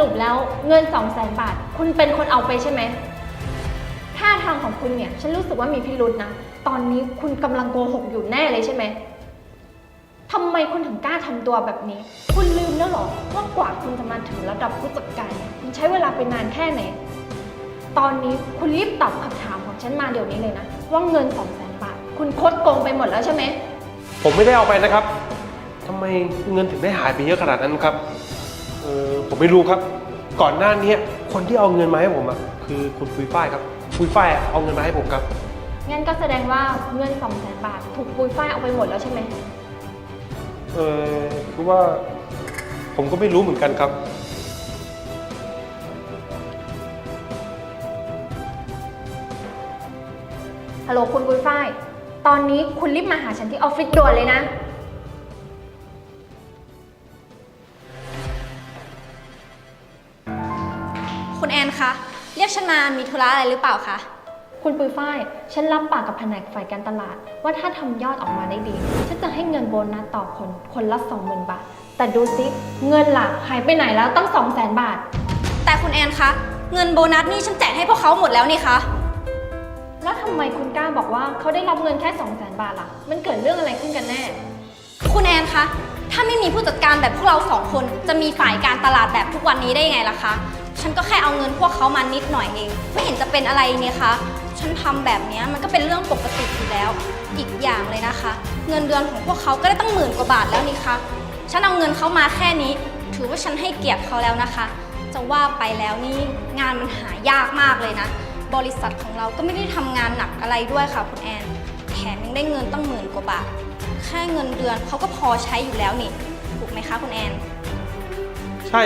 รุปแล้วเงิน 2 0 0 0 0 0บาท คุณเป็นคนเอาไปใช่ไหมท่าทางของคุณเนี่ย ฉันรู้สึกว่ามีพิรุษนะ ตอนนี้คุณกำลังโกหกอยู่แน่เลยใช่ไหมทำไมคุณถึงกล้าทำตัวแบบนี้ คุณลืมแล้วเหรอว่ากว่าคุณจะมาถึงระดับผู้จัดการเนี่ยมันใช้เวลาไปนานแค่ไหน ตอนนี้คุณรีบตอบคำถามของฉันมาเดี๋ยวนี้เลยนะ ว่าเงิน 2 0 0 0 0 0บาท คุณคดโกงไปหมดแล้วใช่ไหมผมไม่ได้เอาไปนะครับทำไมเงินถึงได้หายไปเยอะขนาดนั้นครับ เออผมไม่รู้ครับ ก่อนหน้านี้คนที่เอาเงินมาให้ผมอะคือคุณปุยฝ้ายครับปุยฝ้ายอะเอาเงินมาให้ผมครับ งั้นก็แสดงว่าเงิน2 0 0 0 0 0บาทถูกปุยฝ้ายเอาไปหมดแล้วใช่ไหม เออคือว่าผมก็ไม่รู้เหมือนกันครับ ฮัลโหลคุณปุยฝ้าย ตอนนี้คุณรีบมาหาฉันที่ออฟฟิศด่วนเลยนะ คุณแอนคะ เรียกฉันมามีธุระอะไรหรือเปล่าคะ คุณปุยฝ้าย ฉันรับปากกับแผนกฝ่ายการตลาด ว่าถ้าทำยอดออกมาได้ดี ฉันจะให้เงินโบนัสต่อคน คนละ 20,000 บาท แต่ดูซิ เงินล่ะหายไปไหนแล้วตั้ง 200,000 บาท แต่คุณแอนคะ เงินโบนัสนี่ฉันแจกให้พวกเขาหมดแล้วนี่คะ แล้วทำไมคุณกล้าบอกว่าเขาได้รับเงินแค่ 200,000 บาทล่ะ มันเกิดเรื่องอะไรขึ้นกันแน่ คุณแอนคะ ถ้าไม่มีผู้จัดการแบบพวกเราสองคน จะมีฝ่ายการตลาดแบบทุกวันนี้ได้ยังไงล่ะคะ ฉันก็แค่เอาเงินพวกเขามานิดหน่อยเอง ไม่เห็นจะเป็นอะไรเนี่ยคะ ฉันทำแบบเนี้ยมันก็เป็นเรื่องปกติอยู่แล้ว อีกอย่างเลยนะคะ เงินเดือนของพวกเขาก็ได้ตั้งหมื่นกว่าบาทแล้วนี่คะ ฉันเอาเงินเขามาแค่นี้ ถือว่าฉันให้เกียรติเขาแล้วนะคะ จะว่าไปแล้วนี่งานมันหายากมากเลยนะ บริษัทของเราก็ไม่ได้ทำงานหนักอะไรด้วยค่ะคุณแอน แถมยังได้เงินตั้งหมื่นกว่าบาท แค่เงินเดือนเขาก็พอใช้อยู่แล้วนี่ ถูกไหมคะคุณแอน ใช่